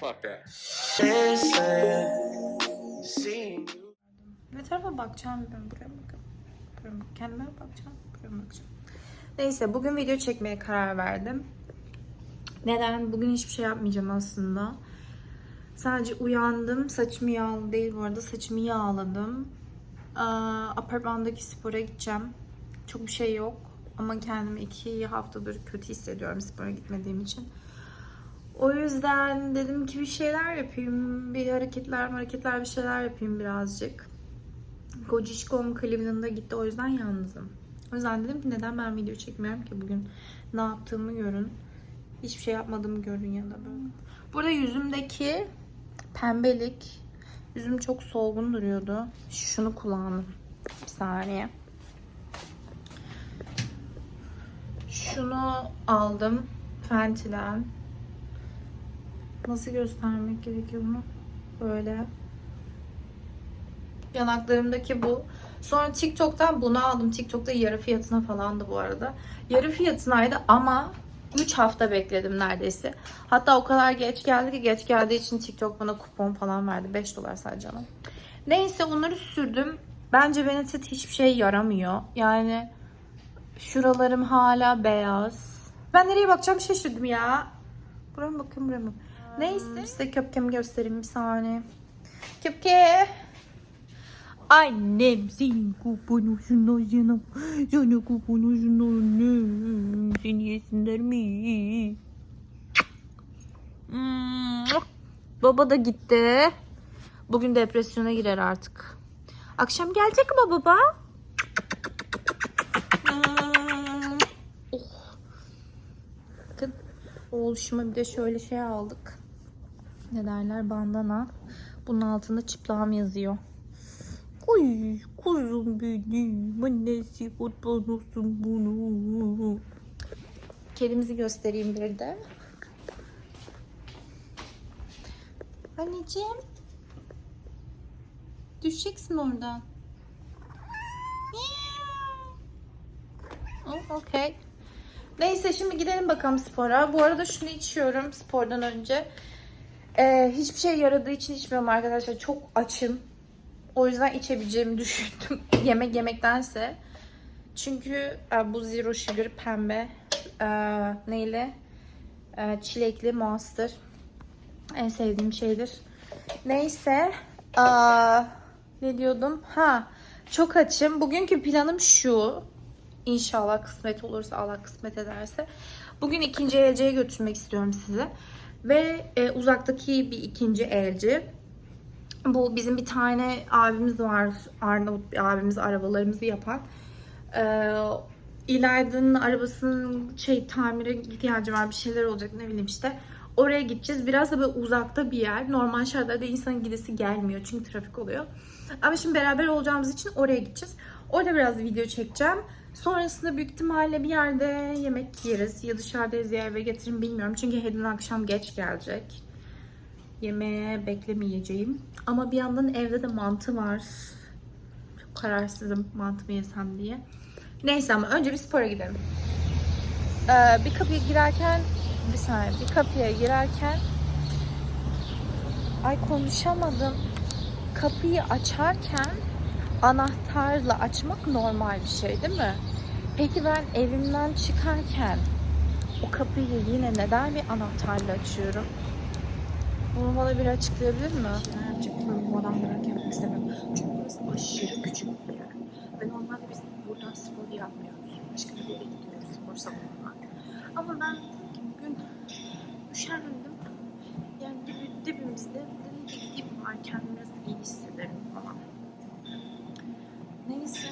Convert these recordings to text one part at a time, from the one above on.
fuck that. Ne tarafa bakacağım bilmiyorum. Buraya bakacağım? Buraya mı? Kendime bakacağım? Buraya bakacağım? Neyse bugün video çekmeye karar verdim. Neden? Bugün hiçbir şey yapmayacağım aslında. Sadece uyandım. Saçımı yağlı değil bu arada. Saçımı yağladım. Aa, apartmandaki spora gideceğim. Çok bir şey yok. Ama kendimi iki haftadır kötü hissediyorum spora gitmediğim için. O yüzden dedim ki bir şeyler yapayım. Bir hareketler hareketler bir şeyler yapayım birazcık. Kocişkom Cleveland'a gitti. O yüzden yalnızım. O yüzden dedim ki neden ben video çekmiyorum ki bugün ne yaptığımı görün. Hiçbir şey yapmadığımı görün ya da böyle. Burada yüzümdeki pembelik. Yüzüm çok solgun duruyordu. Şunu kullandım. Bir saniye. Şunu aldım. Fenty'den. Nasıl göstermek gerekiyor bunu? Böyle. Yanaklarımdaki bu. Sonra TikTok'tan bunu aldım. TikTok'ta yarı fiyatına falandı bu arada. Yarı fiyatınaydı ama 3 hafta bekledim neredeyse. Hatta o kadar geç geldi ki geç geldiği için TikTok bana kupon falan verdi. 5 dolar sadece ama. Neyse onları sürdüm. Bence Benetton hiçbir şey yaramıyor. Yani şuralarım hala beyaz. Ben nereye bakacağım şaşırdım ya. Buraya mı bakayım buraya mı? Neyse size köpkemi göstereyim bir saniye. Köpke. Annem senin kuponu şuna şuna. Sana kuponu şuna annem. Seni yesinler mi? Hmm. Baba da gitti. Bugün depresyona girer artık. Akşam gelecek mi baba? Hmm. Oh. Bakın oğluşuma bir de şöyle şey aldık. Ne derler bandana. Bunun altında çıplağım yazıyor. Oy kuzum benim. Annesi kurban olsun bunu. Kedimizi göstereyim bir de. Anneciğim. Düşeceksin oradan. Oh, okay. Neyse şimdi gidelim bakalım spora. Bu arada şunu içiyorum spordan önce. Ee, hiçbir şey yaradığı için içmiyorum arkadaşlar. Çok açım. O yüzden içebileceğimi düşündüm. Yemek yemektense. Çünkü e, bu zero sugar pembe. E, neyle? E, çilekli monster. En sevdiğim şeydir. Neyse. Aa, ne diyordum? Ha. Çok açım. Bugünkü planım şu. İnşallah kısmet olursa Allah kısmet ederse. Bugün ikinci elciye götürmek istiyorum sizi. Ve e, uzaktaki bir ikinci elci. Bu bizim bir tane abimiz var. Arnavut bir abimiz arabalarımızı yapan. Ee, İlayda'nın arabasının şey tamire ihtiyacı var. Bir şeyler olacak ne bileyim işte. Oraya gideceğiz. Biraz da böyle uzakta bir yer. Normal şartlarda insanın gidesi gelmiyor. Çünkü trafik oluyor. Ama şimdi beraber olacağımız için oraya gideceğiz. Orada biraz video çekeceğim. Sonrasında büyük ihtimalle bir yerde yemek yeriz. Ya dışarıdayız ya eve getiririm bilmiyorum. Çünkü Hedin akşam geç gelecek. Yemeğe beklemeyeceğim. Ama bir yandan evde de mantı var. Çok kararsızım mantı mı yesem diye. Neyse ama önce bir spora gidelim. Ee, bir kapıya girerken bir saniye bir kapıya girerken ay konuşamadım. Kapıyı açarken anahtarla açmak normal bir şey değil mi? Peki ben evimden çıkarken o kapıyı yine neden bir anahtarla açıyorum? Bunu bana bir açıklayabilir mi? Açıklıyorum. Bu adamları yapmak istemiyorum. Çünkü burası aşırı küçük bir yer. Ve normalde biz burada spor yapmıyoruz. Başka bir yere gidiyoruz spor salonuna. Ama ben bugün üşendim. Yani dibi, dibimizde dedim ki gideyim var kendimi iyi hissederim falan. Neyse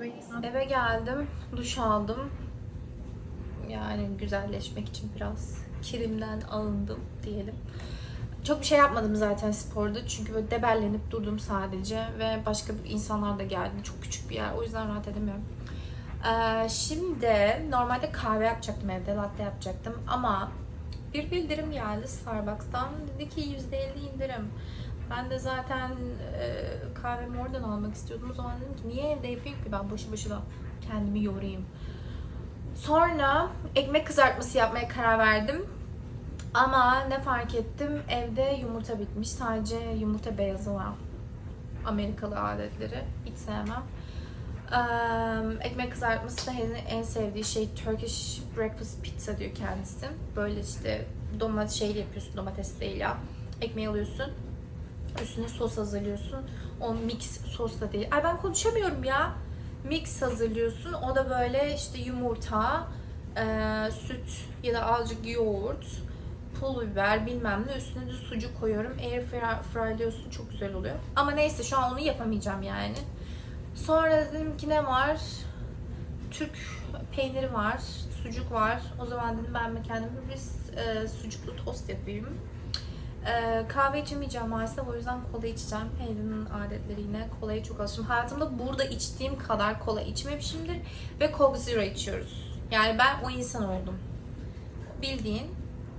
Bey. Eve geldim. Duş aldım. Yani güzelleşmek için biraz kirimden alındım diyelim. Çok bir şey yapmadım zaten sporda çünkü böyle debellenip durdum sadece ve başka insanlar da geldi. Çok küçük bir yer o yüzden rahat edemiyorum. Ee, şimdi normalde kahve yapacaktım evde, latte yapacaktım ama bir bildirim geldi Starbucks'tan. Dedi ki %50 indirim. Ben de zaten e, kahvemi oradan almak istiyordum. O zaman dedim ki niye evde yapayım ki ben boşu boşuna kendimi yorayım. Sonra ekmek kızartması yapmaya karar verdim. Ama ne fark ettim? Evde yumurta bitmiş. Sadece yumurta beyazı var. Amerikalı adetleri. Hiç sevmem. Eee, ekmek kızartması da en sevdiği şey Turkish breakfast pizza diyor kendisi. Böyle işte domates şey yapıyorsun domates değil ya. Ekmeği alıyorsun. Üstüne sos hazırlıyorsun. O mix sos da değil. Ay ben konuşamıyorum ya. Mix hazırlıyorsun. O da böyle işte yumurta, eee, süt ya da azıcık yoğurt, pul biber bilmem ne. Üstüne de sucuk koyuyorum. Air fry- fryliyorsun. Çok güzel oluyor. Ama neyse şu an onu yapamayacağım yani. Sonra dedim ki ne var? Türk peyniri var, sucuk var. O zaman dedim ben kendime bir e, sucuklu tost yapayım. E, kahve içemeyeceğim maalesef o yüzden kola içeceğim. Helen'in adetleri yine kolaya çok alışım. Hayatımda burada içtiğim kadar kola içmemişimdir ve Coke Zero içiyoruz. Yani ben o insan oldum. Bildiğin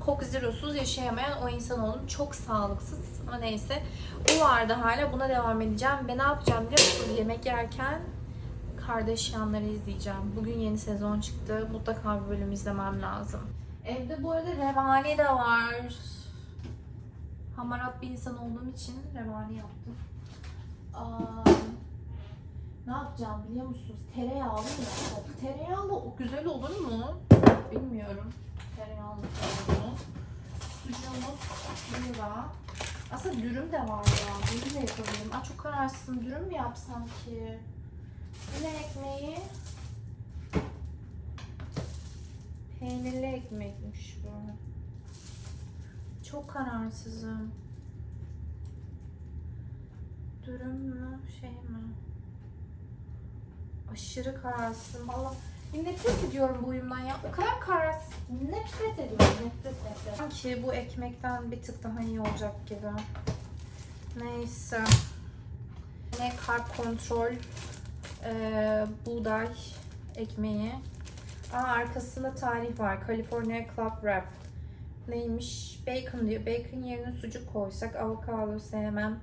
Coke Zero'suz yaşayamayan o insan oldum. Çok sağlıksız ama neyse. O vardı hala buna devam edeceğim ve ne yapacağım biliyor musunuz? Yemek yerken Kardashianları izleyeceğim. Bugün yeni sezon çıktı. Mutlaka bir bölüm izlemem lazım. Evde bu arada revani de var. Hamarat bir insan olduğum için revani yaptım. Aa, ne yapacağım biliyor musunuz? Tereyağlı mı? Tereyağlı güzel olur mu? Bilmiyorum. Tereyağlı tavuğu. Sucuğumuz burada. Aslında dürüm de var ya. Dürüm de yapabilirim. Aa, çok kararsızım. Dürüm mü yapsam ki? Bu ne ekmeği? Peynirli ekmekmiş bu. Çok kararsızım. Dürüm mü şey mi? Aşırı kararsızım. Valla nefret ediyorum bu uyumdan ya. O kadar kararsız. Nefret ediyorum. Nefret nefret. Sanki bu ekmekten bir tık daha iyi olacak gibi. Neyse. Yine karp kontrol. Ee, buğday ekmeği. Aa, arkasında tarih var. California Club Wrap. Neymiş? Bacon diyor. Bacon yerine sucuk koysak. Avokado sevmem.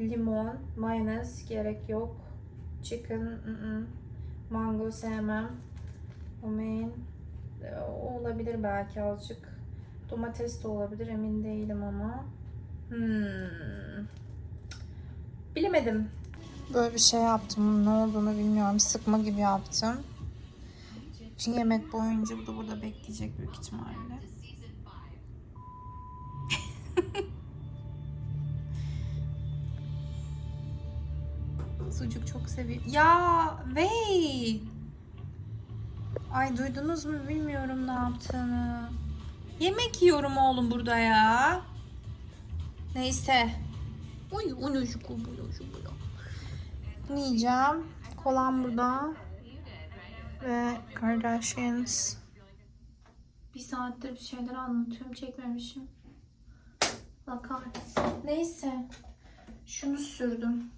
Limon, mayonez gerek yok. Chicken, ı-ı. mango sevmem. Romaine e, olabilir belki azıcık. Domates de olabilir emin değilim ama. Hmm. Bilemedim. Böyle bir şey yaptım. Ne olduğunu bilmiyorum. Sıkma gibi yaptım. Şimdi yemek boyunca bu da burada bekleyecek büyük ihtimalle. Sucuk çok seviyorum. Ya wait. Ay duydunuz mu bilmiyorum ne yaptığını. Yemek yiyorum oğlum burada ya. Neyse. Uy unucuk unucuk Ne yiyeceğim? Kolam burada. Ve Kardashians. Bir saattir bir şeyler anlatıyorum. Çekmemişim. Allah. Neyse. Şunu sürdüm.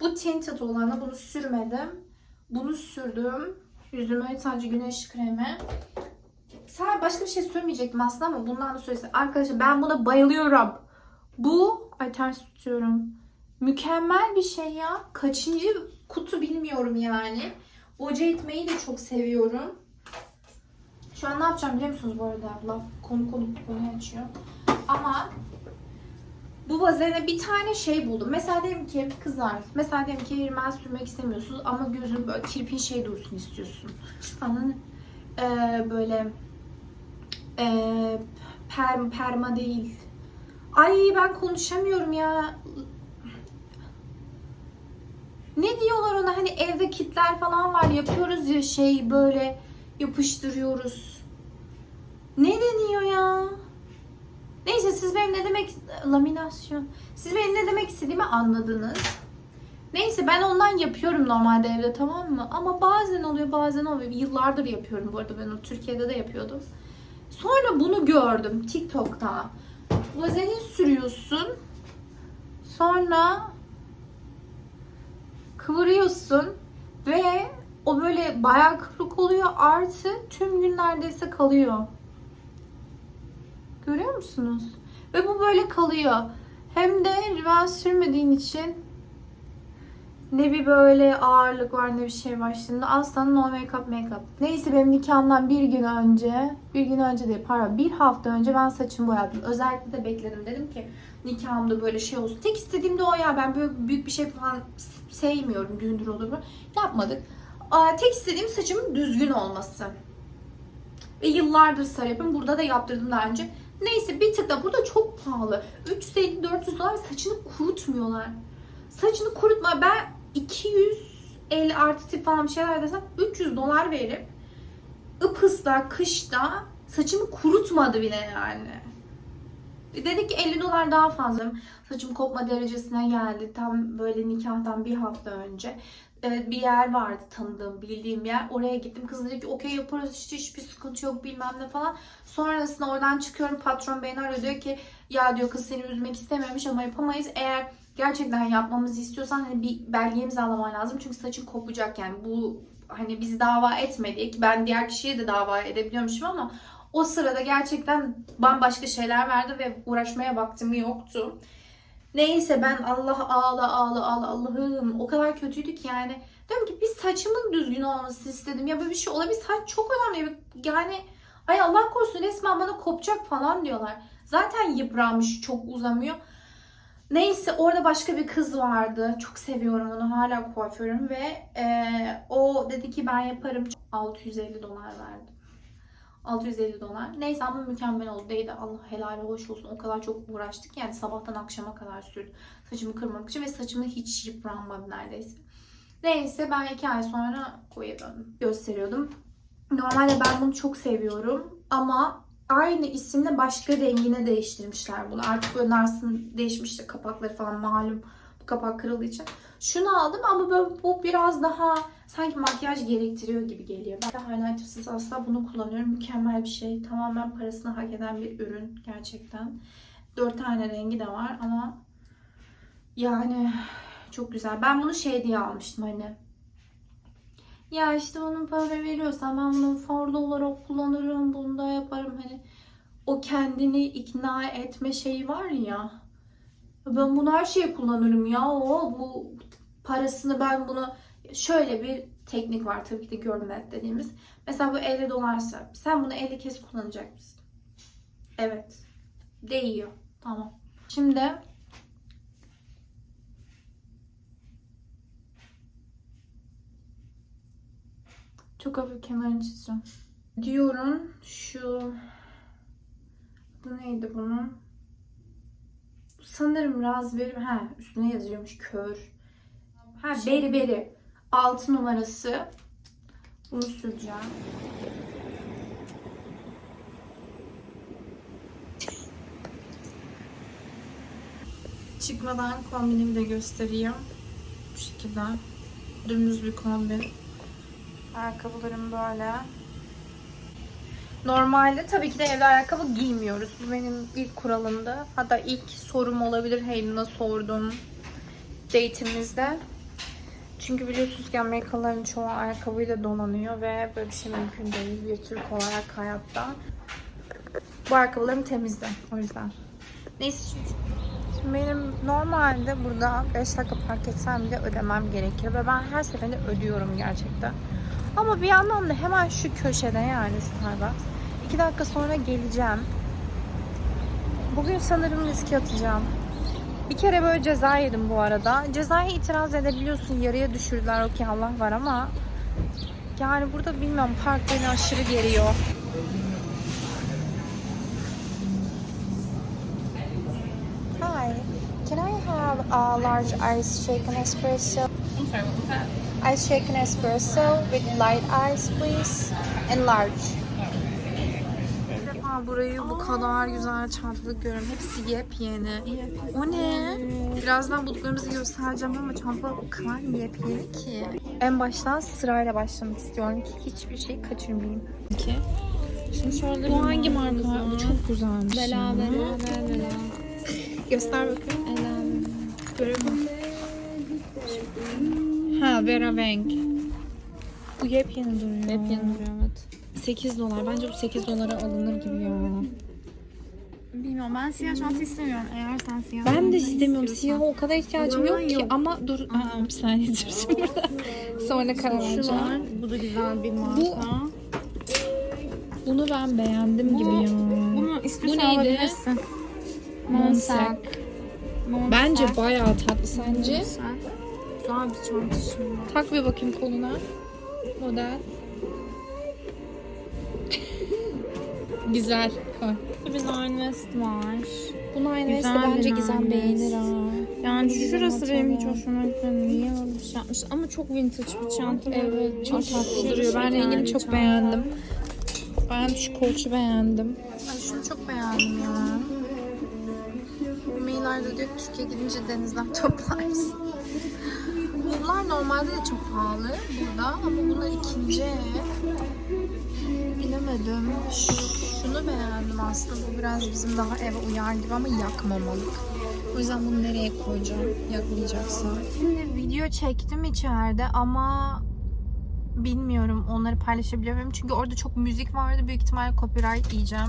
Bu tinted olanı bunu sürmedim. Bunu sürdüm. Yüzüme sadece güneş kremi. Sadece başka bir şey sürmeyecektim aslında ama bundan da söylesem. Arkadaşlar ben buna bayılıyorum. Bu ay ters tutuyorum. Mükemmel bir şey ya. Kaçıncı kutu bilmiyorum yani. Boca etmeyi de çok seviyorum. Şu an ne yapacağım biliyor musunuz bu arada? Laf konu konu konu açıyor. Ama bu vazelina bir tane şey buldum. Mesela diyelim ki kızlar. Mesela diyelim ki rimel sürmek istemiyorsunuz ama gözün böyle kirpin şey dursun istiyorsun. Anladın? Ee, böyle ee, perm, perma değil. Ay ben konuşamıyorum ya. Ne diyorlar ona hani evde kitler falan var yapıyoruz ya şey böyle yapıştırıyoruz. Ne deniyor ya? Neyse siz benim ne demek laminasyon. Siz benim ne demek istediğimi anladınız. Neyse ben ondan yapıyorum normalde evde tamam mı? Ama bazen oluyor bazen oluyor. Yıllardır yapıyorum bu arada ben o Türkiye'de de yapıyordum. Sonra bunu gördüm TikTok'ta. Vazelin sürüyorsun. Sonra kıvırıyorsun ve o böyle bayağı kıvrık oluyor artı tüm gün neredeyse kalıyor. Görüyor musunuz? Ve bu böyle kalıyor. Hem de riven sürmediğin için Ne bir böyle ağırlık var ne bir şey var. Şimdi aslanın no make up make up. Neyse benim nikahımdan bir gün önce, bir gün önce değil pardon bir hafta önce ben saçımı boyadım. Özellikle de bekledim. Dedim ki nikahımda böyle şey olsun. Tek istediğim de o ya. Ben böyle büyük bir şey falan sevmiyorum. Düğündür olur mu. Yapmadık. Aa, Tek istediğim saçımın düzgün olması. Ve yıllardır sarı yapıyorum. Burada da yaptırdım daha önce. Neyse bir tık da burada çok pahalı. 350-400 dolar saçını kurutmuyorlar. Saçını kurutma. Ben 250 artı tip falan şeyler desem 300 dolar verip ıpısla kışta saçımı kurutmadı bile yani. Dedik ki 50 dolar daha fazla. Saçım kopma derecesine geldi. Tam böyle nikahtan bir hafta önce. Bir yer vardı tanıdığım, bildiğim yer. Oraya gittim. Kız dedi ki okey yaparız işte hiçbir sıkıntı yok bilmem ne falan. Sonrasında oradan çıkıyorum. Patron beni arıyor diyor ki ya diyor kız seni üzmek istememiş ama yapamayız. Eğer gerçekten yapmamızı istiyorsan hani bir belge imzalaman lazım. Çünkü saçın kopacak yani. Bu hani bizi dava etmedik. Ben diğer kişiye de dava edebiliyormuşum ama o sırada gerçekten bambaşka şeyler vardı ve uğraşmaya vaktim yoktu. Neyse ben Allah ağla ağla ağla Allah'ım o kadar kötüydü ki yani. Diyorum ki bir saçımın düzgün olması istedim. Ya böyle bir şey olabilir. Saç çok önemli. Yani ay Allah korusun resmen bana kopacak falan diyorlar. Zaten yıpranmış çok uzamıyor. Neyse orada başka bir kız vardı. Çok seviyorum onu. Hala kuaförüm ve eee, o dedi ki ben yaparım. 650 dolar verdim. 650 dolar. Neyse ama mükemmel oldu. Değdi. Allah helal hoş olsun. O kadar çok uğraştık. Yani sabahtan akşama kadar sürdü. Saçımı kırmamak için ve saçımı hiç yıpranmadı neredeyse. Neyse ben iki ay sonra döndüm. Gösteriyordum. Normalde ben bunu çok seviyorum. Ama aynı isimle başka rengine değiştirmişler bunu. Artık Nars'ın değişmişti kapakları falan malum. Bu kapak kırıldığı için. Şunu aldım ama böyle bu biraz daha sanki makyaj gerektiriyor gibi geliyor. Ben de highlightersız asla bunu kullanıyorum. Mükemmel bir şey. Tamamen parasını hak eden bir ürün gerçekten. Dört tane rengi de var ama yani çok güzel. Ben bunu şey diye almıştım hani. Ya işte onun para veriyorsan ben bunu farda olarak kullanırım, bunu da yaparım hani. O kendini ikna etme şeyi var ya. Ben bunu her şeye kullanırım ya. O bu parasını ben bunu şöyle bir teknik var tabii ki de görme dediğimiz. Mesela bu 50 dolarsa sen bunu 50 kez kullanacak mısın? Evet. Değiyor. Tamam. Şimdi çok hafif kenarını çizeceğim. Diyor'un şu adı neydi bunun? Sanırım raspberry. Ha üstüne yazıyormuş kör. Ha beri beri. 6 numarası. Bunu süreceğim. Çıkmadan kombinimi de göstereyim. Bu şekilde. Dümdüz bir kombin. Ayakkabılarım böyle. Normalde tabii ki de evde ayakkabı giymiyoruz. Bu benim ilk kuralımdı. Hatta ilk sorum olabilir. Hayden'a sordum date'imizde. Çünkü biliyorsunuz ki Amerikalıların çoğu ayakkabıyla dolanıyor ve böyle bir şey mümkün değil bir Türk olarak hayatta. Bu ayakkabılarım temizdi o yüzden. Neyse şimdi, benim normalde burada 5 dakika park etsem bile ödemem gerekiyor ve ben her seferinde ödüyorum gerçekten. Ama bir yandan da hemen şu köşede yani Starbucks. 2 dakika sonra geleceğim. Bugün sanırım riske atacağım. Bir kere böyle ceza yedim bu arada. Cezaya itiraz edebiliyorsun. Yarıya düşürdüler. Okey Allah var ama yani burada bilmiyorum park beni aşırı geriyor. Hi. Can I have a large ice shaken espresso? I'm sorry, what was that? Ice shaken espresso with light ice please. And large. Burayı bu kadar güzel çantalık görüyorum. Hepsi yepyeni. O ne? Birazdan bulduklarımızı göstereceğim ama çanta o kadar yepyeni ki. En baştan sırayla başlamak istiyorum ki hiçbir şey kaçırmayayım. Ki. Şimdi şöyle Bu hangi marka? Bu çok güzelmiş. Bela bela bela. Göster bakayım. Ela. Görüyorum. Ha Vera Wang. Bu yepyeni duruyor. Hep yanı duruyor evet. 8 dolar. Bence bu 8 dolara alınır gibi ya. Bilmiyorum ben siyah çanta istemiyorum. Eğer sen siyah Ben çanta de istemiyorum. istiyorsan. Siyah o kadar ihtiyacım O yok ki. yok. Ama dur aa, bir saniye dur şimdi burada. Sonra karar Şu var. Bu da güzel bir marka. Bunu ben beğendim gibi ya. Bunu istiyorsan Bu neydi? alabilirsin. Monsak. Monsak. Bence bayağı tatlı sence. Güzel. Güzel bir çanta şimdi. Tak bir bakayım koluna. Model. Güzel. Koy. Bir West var. Bunu aynı Güzel bence Gizem Nine beğenir ha. Yani Güzel şurası benim hiç hoşuma gitmedi. Niye öyle bir şey yapmış? Ama çok vintage bir çanta. Evet çok tatlı duruyor. Ben şeker rengini bir çok çanta. beğendim. Ben şu kolçu beğendim. Ay şunu çok beğendim ya. Maillerde diyor ki Türkiye gidince denizden toplarsın. Bunlar normalde de çok pahalı burada ama bunlar ikinci el. Bilemedim. Ş- Şunu beğendim aslında. Bu biraz bizim daha eve uyar gibi ama yakmamalık. O yüzden bunu nereye koyacağım? Yakmayacaksa. Şimdi video çektim içeride ama bilmiyorum onları paylaşabiliyor muyum? Çünkü orada çok müzik vardı. Büyük ihtimalle copyright yiyeceğim.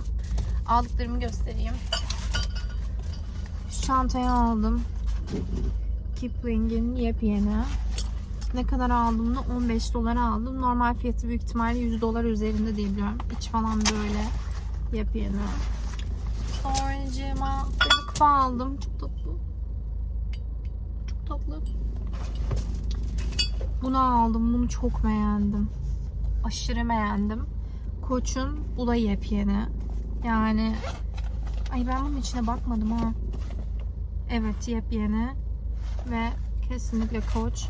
Aldıklarımı göstereyim. Şu çantayı aldım. Kipling'in yepyeni. Ne kadar aldım da 15 dolara aldım. Normal fiyatı büyük ihtimalle 100 dolar üzerinde diye biliyorum. İç falan böyle yepyeni. Sonracığıma bir kupa aldım. Çok tatlı. Çok tatlı. Bunu aldım. Bunu çok beğendim. Aşırı beğendim. Koç'un bu da yepyeni. Yani ay ben bunun içine bakmadım ha. Evet yepyeni ve kesinlikle Koç.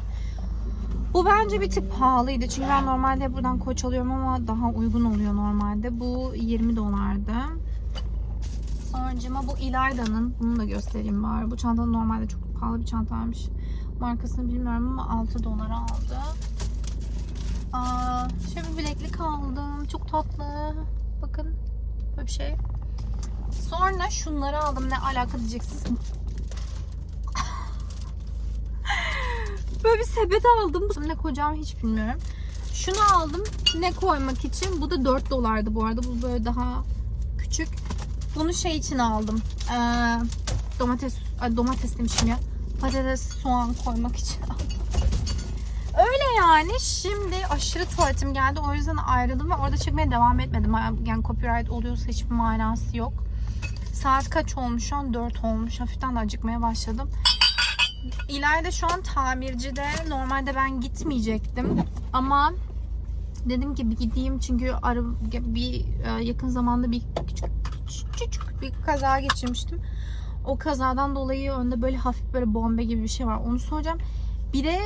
Bu bence bir tık pahalıydı. Çünkü ben normalde buradan Koç alıyorum ama daha uygun oluyor normalde. Bu 20 dolardı. Sonracıma bu İlayda'nın. Bunu da göstereyim bari. Bu çanta normalde çok pahalı bir çantaymış. Markasını bilmiyorum ama 6 dolara aldı. Aa, şöyle bir bileklik aldım. Çok tatlı. Bakın. Böyle bir şey. Sonra şunları aldım. Ne alaka diyeceksiniz. Böyle bir sepet aldım. Ne koyacağımı hiç bilmiyorum. Şunu aldım. Ne koymak için? Bu da 4 dolardı bu arada. Bu böyle daha küçük. Bunu şey için aldım. Ee, domates, ay domates demişim ya. Patates, soğan koymak için aldım. Öyle yani. Şimdi aşırı tuvaletim geldi. O yüzden ayrıldım ve orada çekmeye devam etmedim. Yani copyright oluyorsa hiçbir manası yok. Saat kaç olmuş şu an? 4 olmuş. Hafiften de acıkmaya başladım. İlayda şu an tamircide. Normalde ben gitmeyecektim. Ama dedim ki bir gideyim çünkü ara, bir e, yakın zamanda bir küçük, küçük, bir kaza geçirmiştim. O kazadan dolayı önde böyle hafif böyle bombe gibi bir şey var. Onu soracağım. Bir de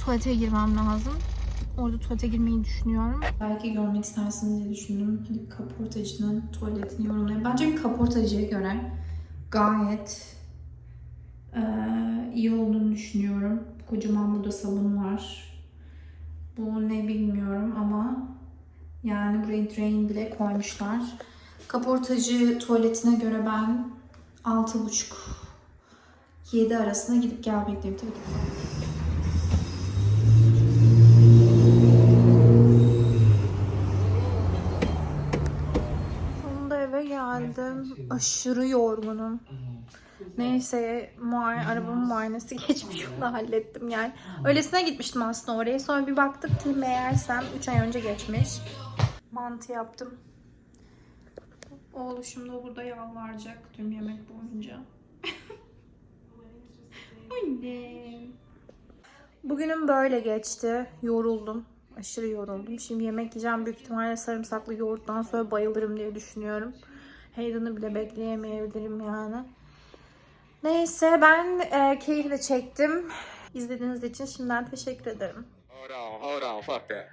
tuvalete girmem lazım. Orada tuvalete girmeyi düşünüyorum. Belki görmek istersiniz diye düşündüm. Hadi kaportacının tuvaletini yorumlayayım. Bence bir kaportacıya göre gayet eee, iyi olduğunu düşünüyorum. Kocaman burada sabun var. Bu ne bilmiyorum ama yani buraya drain bile koymuşlar. Kaportacı tuvaletine göre ben 6,5 7 arasında gidip gelmekteyim tabii ki. Sonunda eve geldim. Aşırı yorgunum. Neyse muay arabamın muayenesi geçmiş onu hallettim yani. Öylesine gitmiştim aslında oraya. Sonra bir baktık ki meğersem 3 ay önce geçmiş. Mantı yaptım. Oğluşum da burada yalvaracak tüm yemek boyunca. Annem. Bugünüm böyle geçti. Yoruldum. Aşırı yoruldum. Şimdi yemek yiyeceğim. Büyük ihtimalle sarımsaklı yoğurttan sonra bayılırım diye düşünüyorum. Haydan'ı bile bekleyemeyebilirim yani. Neyse ben e, keyifle çektim. İzlediğiniz için şimdiden teşekkür ederim. Hold on, hold on, fuck that.